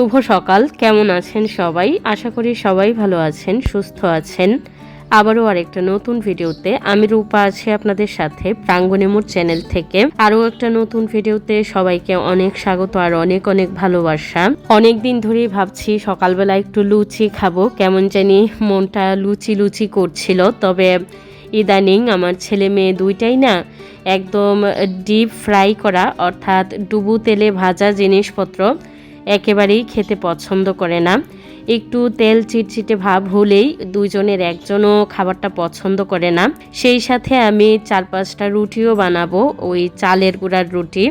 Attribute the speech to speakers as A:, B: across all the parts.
A: শুভ সকাল। কেমন আছেন সবাই? আশা করি সবাই ভালো আছেন, সুস্থ আছেন। আবারও আরেকটা নতুন ভিডিওতে আমি রূপা আছি আপনাদের সাথে প্রাঙ্গনেমুর চ্যানেল থেকে। আরও একটা নতুন ভিডিওতে সবাইকে অনেক স্বাগত আর অনেক অনেক ভালোবাসা। অনেক দিন ধরেই ভাবছি সকালবেলা একটু লুচি খাব। কেমন জানি মনটা লুচি লুচি করছিল। তবে ইদানিং আমার ছেলে মেয়ে দুইটাই না একদম ডিপ ফ্রাই করা, অর্থাৎ ডুবু তেলে ভাজা জিনিসপত্র একেবারেই খেতে পছন্দ করে না। একটু তেল চিটচিটে ভাব হলেই দুইজনের একজনও খাবারটা পছন্দ করে না। সেই সাথে আমি চার পাঁচটা রুটিও বানাবো, ওই চালের গুঁড়ার রুটি।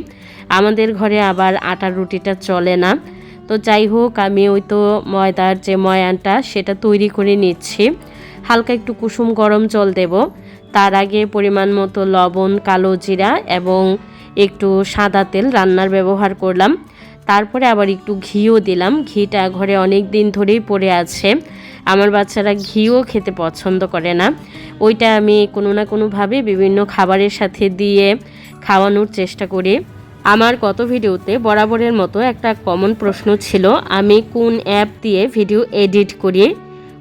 A: আমাদের ঘরে আবার আটার রুটিটা চলে না। তো যাই হোক, আমি ওই তো ময়দার যে ময়ানটা, সেটা তৈরি করে নিচ্ছি। হালকা একটু কুসুম গরম জল দেব। তার আগে পরিমাণ মতো লবণ, কালো জিরা এবং একটু সাদা তেল রান্নার ব্যবহার করলাম। তারপরে আবার একটু ঘিও দিলাম। ঘিটা ঘরে অনেক দিন ধরেই পড়ে আছে। আমার বাচ্চারা ঘিও খেতে পছন্দ করে না। ওইটা আমি কোনো না কোনোভাবে বিভিন্ন খাবারের সাথে দিয়ে খাওয়ানোর চেষ্টা করি। আমার গত ভিডিওতে বরাবরের মতো একটা কমন প্রশ্ন ছিল, আমি কোন অ্যাপ দিয়ে ভিডিও এডিট করি?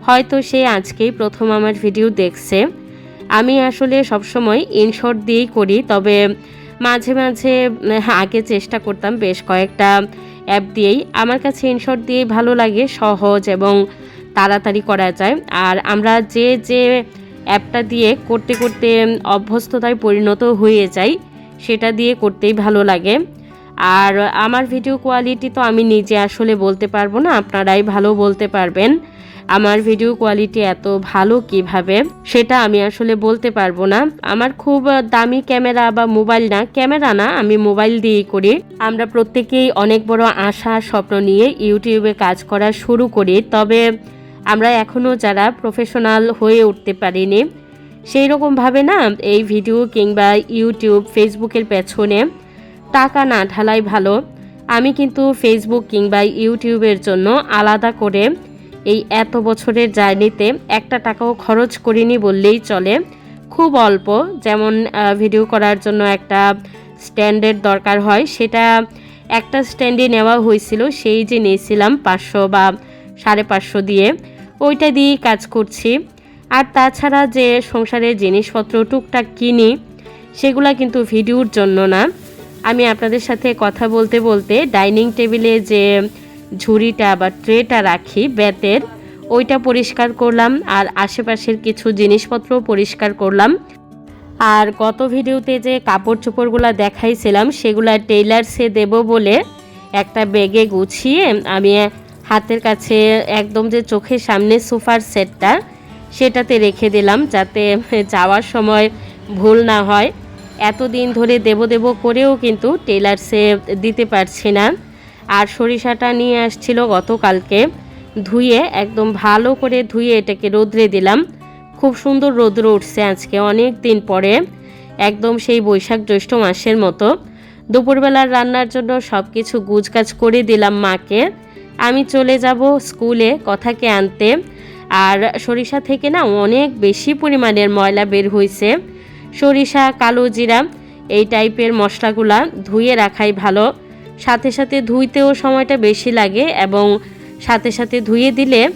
A: হয়তো সে আজকেই প্রথম আমার ভিডিও দেখছে। আমি আসলে সবসময় ইনশর্ট দিয়েই করি, তবে মাঝে মাঝে আগে চেষ্টা করতাম বেশ কয়েকটা অ্যাপ দিয়েই। আমার কাছে ইনশর্ট দিয়েই ভালো লাগে, সহজ এবং তাড়াতাড়ি করা যায়। আর আমরা যে যে অ্যাপটা দিয়ে করতে করতে অভ্যস্ততায় পরিণত হয়ে যাই, সেটা দিয়ে করতেই ভালো লাগে। আর আমার ভিডিও কোয়ালিটি তো আমি নিজে আসলে বলতে পারব না, আপনারাই ভালো বলতে পারবেন। আমার ভিডিও কোয়ালিটি এত ভালো কীভাবে, সেটা আমি আসলে বলতে পারব না। আমার খুব দামি ক্যামেরা বা মোবাইল না, ক্যামেরা না, আমি মোবাইল দিয়েই করি। আমরা প্রত্যেকেই অনেক বড় আশা, স্বপ্ন নিয়ে ইউটিউবে কাজ করা শুরু করি, তবে আমরা এখনও যারা প্রফেশনাল হয়ে উঠতে পারিনি সেই রকমভাবে না, এই ভিডিও কিংবা ইউটিউব ফেসবুকের পেছনে টাকা না ঢালাই ভালো। আমি কিন্তু ফেসবুক কিংবা ইউটিউবের জন্য আলাদা করে এই এত বছরের জার্নিতে একটা টাকাও খরচ করিনি বললেই চলে। খুব অল্প, যেমন ভিডিও করার জন্য একটা স্ট্যান্ডের দরকার হয়। সেটা একটা স্ট্যান্ডে নেওয়া হয়েছিল, সেই যে নিয়েছিলাম পাঁচশো বা সাড়ে পাঁচশো দিয়ে, ওইটা দিয়েই কাজ করছি। আর তাছাড়া যে সংসারের জিনিসপত্র টুকটাক কিনি, সেগুলা কিন্তু ভিডিওর জন্য না। আমি আপনাদের সাথে কথা বলতে বলতে ডাইনিং টেবিলে যে ঝুড়িটা বা ট্রেটা রাখি বেতের ওইটা পরিষ্কার করলাম আর আশেপাশের কিছু জিনিসপত্র পরিষ্কার করলাম। আর গত ভিডিওতে যে কাপড় চোপড়গুলো দেখাইছিলাম, সেগুলা টেইলার্সে দেব বলে একটা ব্যাগে গুছিয়ে আমি হাতের কাছে একদম যে চোখের সামনে সোফার সেটটা, সেটাতে রেখে দিলাম যাতে যাওয়ার সময় ভুল না হয়। এতদিন ধরে দেব দেব করেও কিন্তু টেলার্সে দিতে পারছি না। আর সরিষাটা নিয়ে আসছিল গতকালকে। ধুয়ে, একদম ভালো করে ধুয়ে এটাকে রোদ্রে দিলাম। খুব সুন্দর রৌদ্র উঠছে আজকে, অনেক দিন পরে। একদম সেই বৈশাখ জ্যৈষ্ঠ মাসের মতো। দুপুরবেলার রান্নার জন্য সব কিছু গুজগাছ করে দিলাম মাকে। আমি চলে যাব স্কুলে কথাকে আনতে। আর সরিষা থেকে না অনেক বেশি পরিমাণের ময়লা বের হয়েছে সরিষা, কালো জিরা, এই টাইপের মশলাগুলা ধুয়ে রাখাই ভালো। সাথে সাথে ধুইতেও সময়টা বেশি লাগে এবং সাথে সাথে ধুয়ে দিলে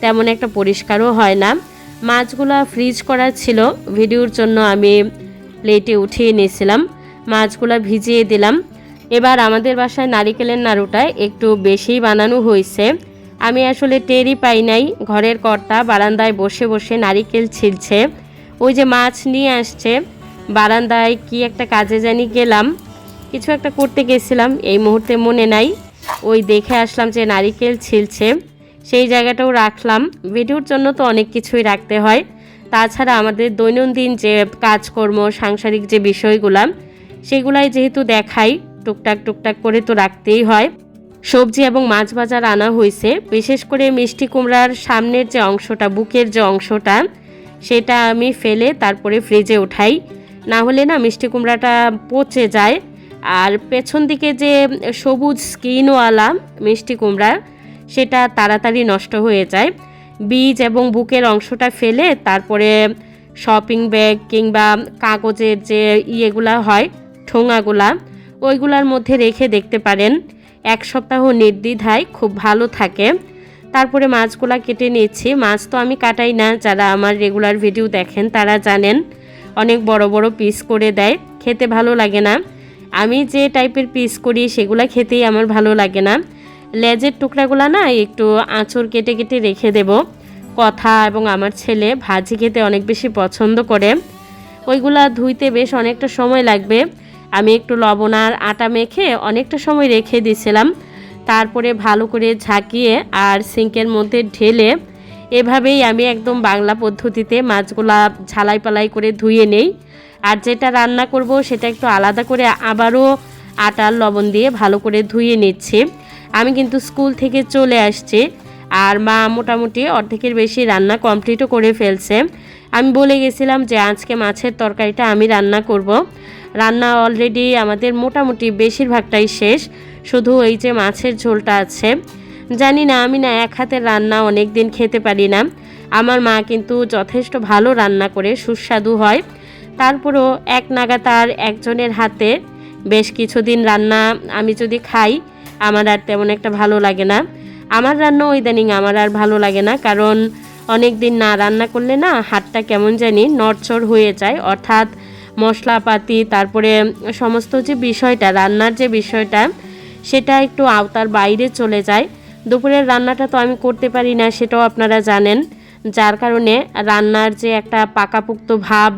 A: তেমন একটা পরিষ্কারও হয় না। মাছগুলা ফ্রিজ করা ছিল, ভিডিওর জন্য আমি প্লেটে উঠিয়ে নিয়েছিলাম। মাছগুলা ভিজিয়ে দিলাম। এবার আমাদের বাসায় নারিকেলের নাড়ুটা একটু বেশি বানানো হয়েছে। আমি আসলে টেরই পাই নাই, ঘরের কর্তা বারান্দায় বসে বসে নারিকেল ছিলছে। ওই যে মাছ নিয়ে আসছে, বারান্দায় কি একটা কাজে জানি গেলাম, কিছু একটা করতে গেছিলাম, এই মুহূর্তে মনে নাই। ওই দেখে আসলাম যে নারিকেল ছিলছে, সেই জায়গাটাও রাখলাম। ভিডিওর জন্য তো অনেক কিছুই রাখতে হয়। তাছাড়া আমাদের দৈনন্দিন যে কাজকর্ম, সাংসারিক যে বিষয়গুলা, সেগুলাই যেহেতু দেখাই, টুকটাক টুকটাক করে তো রাখতেই হয়। সবজি এবং মাছ বাজার আনা হয়েছে বিশেষ করে মিষ্টি কুমড়ার সামনের যে অংশটা, বুকের যে অংশটা সেটা আমি ফেলে তারপরে ফ্রিজে উঠাই। না হলে না মিষ্টি কুমড়াটা পচে যায়। আর পেছন দিকে যে সবুজ স্কিনওয়ালা মিষ্টি কুমড়া, সেটা তাড়াতাড়ি নষ্ট হয়ে যায়। বীজ এবং বুকের অংশটা ফেলে তারপরে শপিং ব্যাগ কিংবা কাগজের যে ইয়েগুলা হয়, ঠোঙাগুলা, ওইগুলার মধ্যে রেখে দেখতে পারেন। এক সপ্তাহ নির্দ্বিধায় খুব ভালো থাকে। তারপরে মাছগুলা কেটে নিচ্ছি মাছ তো আমি কাটাই না, যারা আমার রেগুলার ভিডিও দেখেন তারা জানেন। অনেক বড় বড় পিস করে দেয়, খেতে ভালো লাগে না। আমি যে টাইপের পিস করি সেগুলা খেতেই আমার ভালো লাগে না। লেজের টুকরাগুলো না একটু আঁচড় কেটে কেটে রেখে দেব। কথা এবং আমার ছেলে ভাজি খেতে অনেক বেশি পছন্দ করে। ওইগুলা ধুইতে বেশ অনেকটা সময় লাগবে। আমি একটু লবণ আর আটা মেখে অনেকটা সময় রেখে দিয়েছিলাম। তারপরে ভালো করে ঝাঁকিয়ে আর সিঙ্কের মধ্যে ঢেলে এভাবেই আমি একদম বাংলা পদ্ধতিতে মাছগুলা ঝালাই পালাই করে ধুয়ে নেই। আর যেটা রান্না করব সেটা একটু আলাদা করে আবারও আটার লবণ দিয়ে ভালো করে ধুয়ে নিচ্ছি। আমি কিন্তু স্কুল থেকে চলে আসছি আর মা মোটামুটি অর্ধেকের বেশি রান্না কমপ্লিটও করে ফেলছে। আমি বলে গেছিলাম যে আজকে মাছের তরকারিটা আমি রান্না করব। রান্না অলরেডি আমাদের মোটামুটি বেশিরভাগটাই শেষ। শুধু এই যে মাছের ঝোলটা আছে। জানি না, আমি না এক হাতের রান্না অনেক দিন খেতে পারি না। আমার মা কিন্তু যথেষ্ট ভালো রান্না করে, সুস্বাদু হয়। তারপরও এক নাগাতার একজনের হাতে বেশ কিছুদিন রান্না আমি যদি খাই, আমার আর তেমন একটা ভালো লাগে না। আমার রান্না ইদানিং আমার আর ভালো লাগে না, কারণ অনেক দিন না রান্না করলে না হাতটা কেমন জানি নড়চড় হয়ে যায়। অর্থাৎ মশলাপাতি, তারপরে সমস্ত যে বিষয়টা, রান্নার যে বিষয়টা, সেটা একটু আওতার বাইরে চলে যায়। দুপুরের রান্নাটা তো আমি করতে পারি না, সেটাও আপনারা জানেন। যার কারণে রান্নার যে একটা পাকাপুক্ত ভাব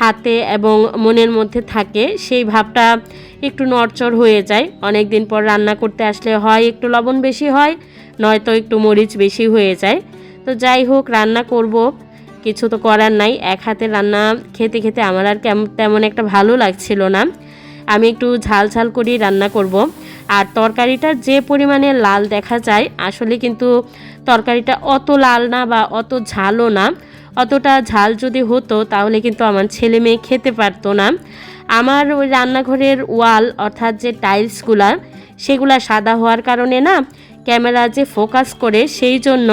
A: হাতে এবং মনের মধ্যে থাকে, সেই ভাবটা একটু নড়চড় হয়ে যায়। অনেক দিন পর রান্না করতে আসলে হয় একটু লবণ বেশি হয়, নয়তো একটু মরিচ বেশি হয়ে যায়। তো যাই হোক, রান্না করব। কিছু তো করার নাই। এক হাতে রান্না খেতে খেতে আমার আর তেমন একটা ভালো লাগছিল না। আমি একটু ঝাল ঝাল করেই রান্না করব। আর তরকারিটা যে পরিমাণে লাল দেখা যায়, আসলে কিন্তু তরকারিটা অত লাল না বা অত ঝালও না। অতটা ঝাল যদি হতো, তাহলে কিন্তু আমার ছেলে মেয়ে খেতে পারতো না। আমার ওই রান্নাঘরের ওয়াল, অর্থাৎ যে টাইলসগুলা, সেগুলা সাদা হওয়ার কারণে না, ক্যামেরা যে ফোকাস করে, সেই জন্য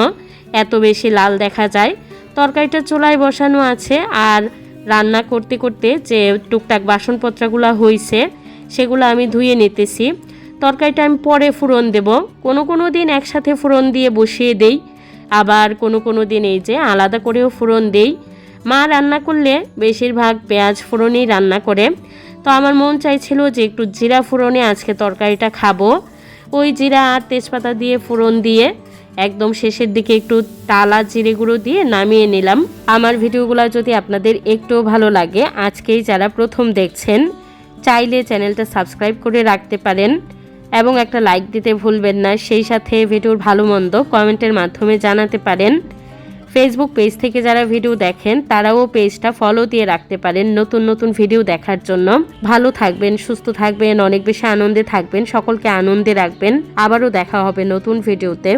A: এত বেশি লাল দেখা যায়। তরকারিটা চুলায় বসানো আছে আর রান্না করতে করতে যে টুকটাক বাসনপত্রগুলো হয়েছে সেগুলো আমি ধুয়ে নিতেছি। তরকারিটা আমি পরে ফুরন দেব। কোনো কোনো দিন একসাথে ফুরন দিয়ে বসিয়ে দেই। আবার কোনো কোনো দিন এই যে আলাদা করেও ফোড়ন দেই। মা রান্না করলে বেশিরভাগ পেঁয়াজ ফোড়নই রান্না করে। তো আমার মন চাইছিল যে একটু জিরা ফোড়নে আজকে তরকারিটা খাব। ওই জিরা আর তেজপাতা দিয়ে ফোড়ন দিয়ে একদম শেষের দিকে একটু টালা জিরে গুঁড়ো দিয়ে নামিয়ে নিলাম। আমার ভিডিওগুলো যদি আপনাদের একটু ভালো লাগে, আজকেই যারা প্রথম দেখছেন, চাইলে চ্যানেলটা সাবস্ক্রাইব করে রাখতে পারেন এবং একটা লাইক দিতে ভুলবেন না। সেই সাথে ভিডিওর ভালো মন্দ কমেন্টের মাধ্যমে জানাতে পারেন। ফেসবুক পেজ থেকে যারা ভিডিও দেখেন, তারাও পেজটা ফলো দিয়ে রাখতে পারেন নতুন নতুন ভিডিও দেখার জন্য। ভালো থাকবেন, সুস্থ থাকবেন, অনেক বেশি আনন্দে থাকবেন, সকলকে আনন্দে রাখবেন। আবারও দেখা হবে নতুন ভিডিওতে।